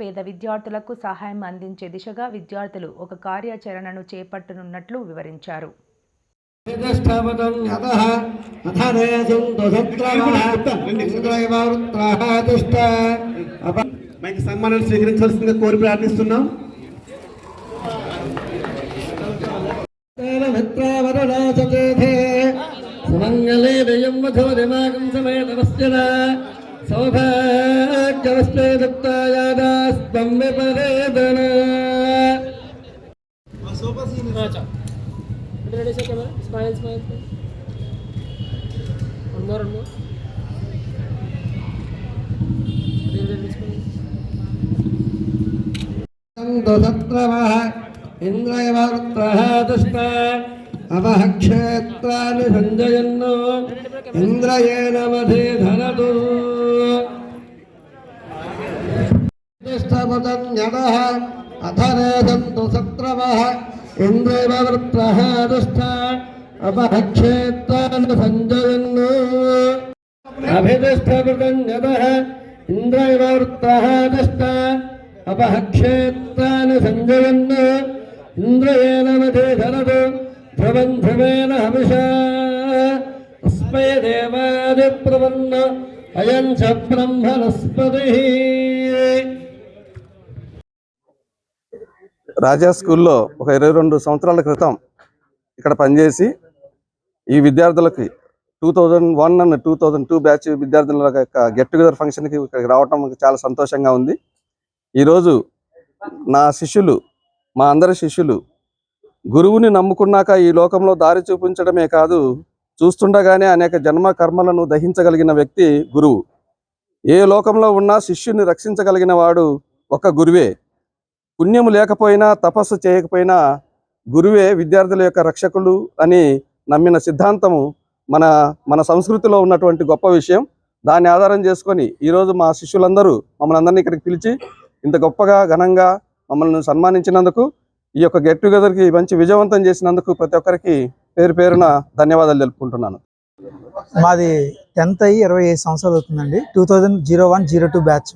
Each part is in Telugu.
పేద విద్యార్థులకు సహాయం అందించే దిశగా విద్యార్థులు ఒక కార్యాచరణను చేపట్టనున్నట్లు వివరించారు. సన్మానాలు స్వీకరించవలసిందిగా కోరి ప్రార్థిస్తున్నాం. సుమంగళే దయం వధవదిమాగం సమేతమస్యన. సౌభాగ్యవస్తే దత్తాయాదాస్తం സൗഭാഗ്യവസ്ത്രയുക്തായാദാസ്തംഭപരേതന अच्छा बेटा रेडी से कैमरा स्माइल మధే ధనదు తిష్టపదన్యదః అథనేసంతు శత్రవः ఇంద్రైవ వృత్రः దుష్ట అపః క్షేత్రాన్ని సంజయన్నో. అభిదిష్టపదన్యదः ఇంద్రైవ వృత్రः దుష్ట అపః క్షేత్రాన్ని సంజయన్నో ఇంద్రయేణ మధే ధనదు ధ్రువం ధ్రువేణ రాజా స్కూల్లో ఒక ఇరవై రెండు సంవత్సరాల క్రితం ఇక్కడ పనిచేసి ఈ విద్యార్థులకి two thousand one and two thousand two batch విద్యార్థుల యొక్క గెట్ టుగెదర్ ఫంక్షన్కి ఇక్కడికి రావటం చాలా సంతోషంగా ఉంది. ఈరోజు నా శిష్యులు మా అందరి శిష్యులు గురువుని నమ్ముకున్నాక ఈ లోకంలో దారి చూపించడమే కాదు చూస్తుండగానే అనేక జన్మ కర్మలను దహించగలిగిన వ్యక్తి గురువు. ఏ లోకంలో ఉన్నా శిష్యుని రక్షించగలిగిన వాడు ఒక గురువే. పుణ్యము లేకపోయినా తపస్సు చేయకపోయినా గురువే విద్యార్థుల యొక్క రక్షకులు అని నమ్మిన సిద్ధాంతము మన మన సంస్కృతిలో ఉన్నటువంటి గొప్ప విషయం. దాన్ని ఆధారం చేసుకొని ఈరోజు మా శిష్యులందరూ మమ్మల్ని అందరినీ ఇక్కడికి పిలిచి ఇంత గొప్పగా ఘనంగా మమ్మల్ని సన్మానించినందుకు ఈ యొక్క గెట్ టుగెదర్కి మంచి విజయవంతం చేసినందుకు ప్రతి ఒక్కరికి పేరు పేరున ధన్యవాదాలు తెలుపుకుంటున్నాను. మాది టెన్త్ అయ్యి ఇరవై ఐదు సంవత్సరాలు అవుతుందండి. Two thousand zero one zero two batch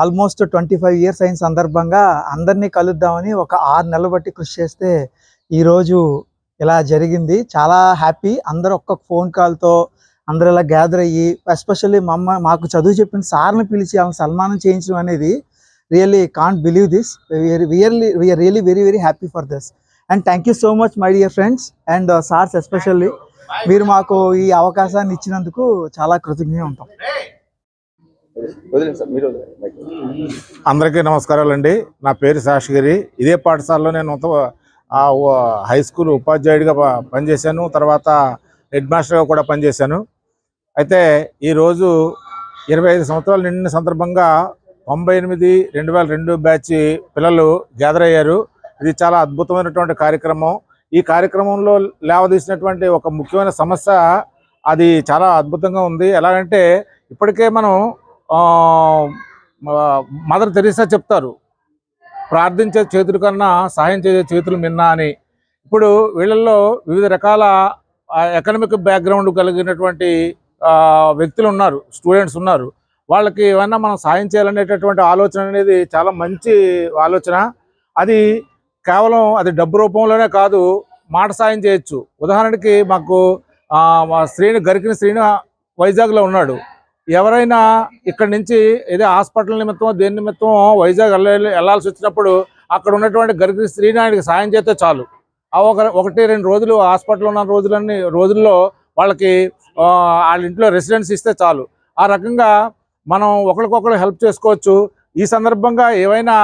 almost twenty five years అయిన సందర్భంగా అందరినీ కలుద్దామని ఒక ఆరు నెలలు బట్టి కృషి చేస్తే ఈరోజు ఇలా జరిగింది. చాలా హ్యాపీ. అందరూ ఒక్క ఫోన్ కాల్తో అందరూ ఇలా గ్యాదర్ అయ్యి ఎస్పెషల్లీ మా అమ్మ మాకు చదువు చెప్పిన సార్ని పిలిచి వాళ్ళని సన్మానం చేయించడం అనేది really can't believe this really we are really very very happy for this and thank you so much my dear friends and sirs especially మీరు మాకు ఈ అవకాశాన్ని ఇచ్చినందుకు చాలా కృతజ్ఞ ఉంటాం అందరికీ నమస్కారాలండి. నా పేరు శాషగిరి ఇదే పాఠశాలలో నేను హై స్కూల్ ఉపాధ్యాయుడిగా పనిచేశాను. తర్వాత హెడ్ మాస్టర్గా కూడా పనిచేశాను. అయితే ఈరోజు ఇరవై ఐదు సంవత్సరాలు నిండిన సందర్భంగా తొంభై ఎనిమిది రెండు వేల రెండు బ్యాచ్ పిల్లలు గ్యాదర్ అయ్యారు. ఇది చాలా అద్భుతమైనటువంటి కార్యక్రమం. ఈ కార్యక్రమంలో లేవదీసినటువంటి ఒక ముఖ్యమైన సమస్య అది చాలా అద్భుతంగా ఉంది. ఎలాగంటే ఇప్పటికే మనం మదర్ తెరీసా చెప్తారు ప్రార్థించే చేతుల కన్నా సహాయం చేసే చేతులు మిన్నా అని. ఇప్పుడు వీళ్ళల్లో వివిధ రకాల ఎకనమిక్ బ్యాక్గ్రౌండ్ కలిగినటువంటి వ్యక్తులు ఉన్నారు స్టూడెంట్స్ ఉన్నారు. వాళ్ళకి ఏమన్నా మనం సాయం చేయాలనేటటువంటి ఆలోచన అనేది చాలా మంచి ఆలోచన. అది కేవలం అది డబ్బు రూపంలోనే కాదు మాట సాయం చేయొచ్చు. ఉదాహరణకి మాకు మా శ్రీని గరికిన శ్రీని వైజాగ్లో ఉన్నాడు. ఎవరైనా ఇక్కడి నుంచి ఏదో హాస్పిటల్ నిమిత్తం దేని నిమిత్తం వైజాగ్ వెళ్ళాల్సి వచ్చినప్పుడు అక్కడ ఉన్నటువంటి గరికిన శ్రీనాయుడికి సాయం చేస్తే చాలు. ఆ ఒక ఒకటి రెండు రోజులు హాస్పిటల్ ఉన్న రోజులన్నీ రోజుల్లో వాళ్ళకి వాళ్ళ ఇంట్లో రెసిడెన్స్ ఇస్తే చాలు. ఆ రకంగా మనం ఒకరికొకరు హెల్ప్ చేసుకోవచ్చు. ఈ సందర్భంగా ఏవైనా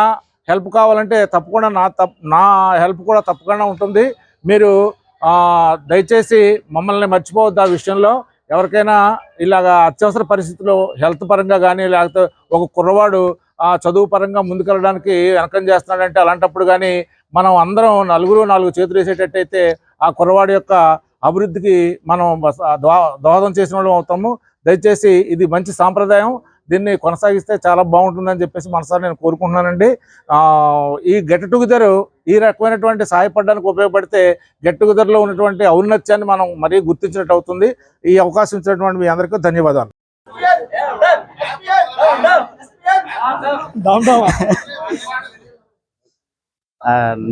హెల్ప్ కావాలంటే తప్పకుండా నా తప్ నా హెల్ప్ కూడా తప్పకుండా ఉంటుంది. మీరు దయచేసి మమ్మల్ని మర్చిపోవద్దు ఆ విషయంలో. ఎవరికైనా ఇలాగా అత్యవసర పరిస్థితుల్లో హెల్త్ పరంగా కానీ లేకపోతే ఒక కుర్రవాడు ఆ చదువు పరంగా ముందుకెళ్ళడానికి వెనకం చేస్తున్నాడంటే అలాంటప్పుడు కానీ మనం అందరం నలుగురు నాలుగు చేతులు వేసేటట్టయితే ఆ కుర్రవాడి యొక్క అభివృద్ధికి మనం దోహదం చేసిన వాళ్ళం అవుతాము. దయచేసి ఇది మంచి సాంప్రదాయం. దీన్ని కొనసాగిస్తే చాలా బాగుంటుందని చెప్పేసి మనసారి నేను కోరుకుంటున్నానండి. ఈ గెట్ టుగెదర్ ఈ రకమైనటువంటి సహాయపడడానికి ఉపయోగపడితే గెట్ టుగెదర్లో ఉన్నటువంటి ఔన్నత్యాన్ని మనం మరీ గుర్తించినట్టు అవుతుంది. ఈ అవకాశం ఇచ్చినటువంటి మీ అందరికీ ధన్యవాదాలు.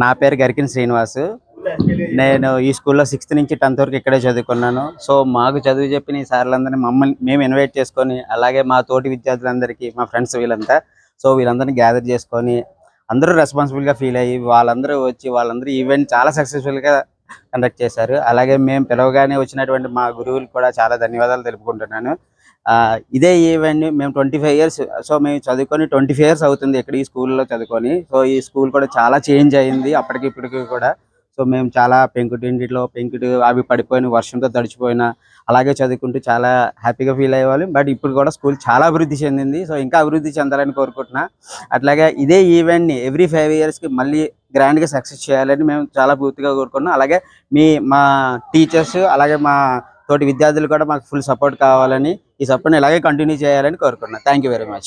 నా పేరు గరికిన్ శ్రీనివాస్. నేను ఈ స్కూల్లో సిక్స్త్ నుంచి టెన్త్ వరకు ఇక్కడే చదువుకున్నాను. సో మాకు చదువు చెప్పిన ఈ సార్లందరినీ మమ్మల్ని మేము ఇన్వైట్ చేసుకొని అలాగే మా తోటి విద్యార్థులందరికీ మా ఫ్రెండ్స్ వీళ్ళంతా సో వీళ్ళందరినీ గ్యాదర్ చేసుకొని అందరూ రెస్పాన్సిబుల్గా ఫీల్ అయ్యి వాళ్ళందరూ వచ్చి వాళ్ళందరూ ఈవెంట్ చాలా సక్సెస్ఫుల్గా కండక్ట్ చేశారు. అలాగే మేము పిలవగానే వచ్చినటువంటి మా గురువులకు కూడా చాలా ధన్యవాదాలు తెలుపుకుంటున్నాను. ఇదే ఈవెంట్ మేము ట్వంటీ ఫైవ్ ఇయర్స్ సో మేము చదువుకొని ట్వంటీ ఫైవ్ ఇయర్స్ అవుతుంది ఇక్కడ ఈ స్కూల్లో చదువుకొని. సో ఈ స్కూల్ కూడా చాలా చేంజ్ అయింది అప్పటికి ఇప్పటికి కూడా. సో మేము చాలా పెంకుటింటిలో పెంకుటి అవి పడిపోయిన వర్షంతో తడిచిపోయిన అలాగే చదువుకుంటూ చాలా హ్యాపీగా ఫీల్ అయ్యేవాళ్ళం. బట్ ఇప్పుడు కూడా స్కూల్ చాలా అభివృద్ధి చెందింది. సో ఇంకా అభివృద్ధి చెందాలని కోరుకుంటున్నా. అట్లాగే ఇదే ఈవెంట్ని ఎవ్రీ ఫైవ్ ఇయర్స్కి మళ్ళీ గ్రాండ్గా సక్సెస్ చేయాలని మేము చాలా పూర్తిగా కోరుకున్నాం అలాగే మీ మా టీచర్స్ అలాగే మా తోటి విద్యార్థులు కూడా మాకు ఫుల్ సపోర్ట్ కావాలని ఈ సపోర్ట్ని ఇలాగే కంటిన్యూ చేయాలని కోరుకున్నాను థ్యాంక్ యూ వెరీ మచ్.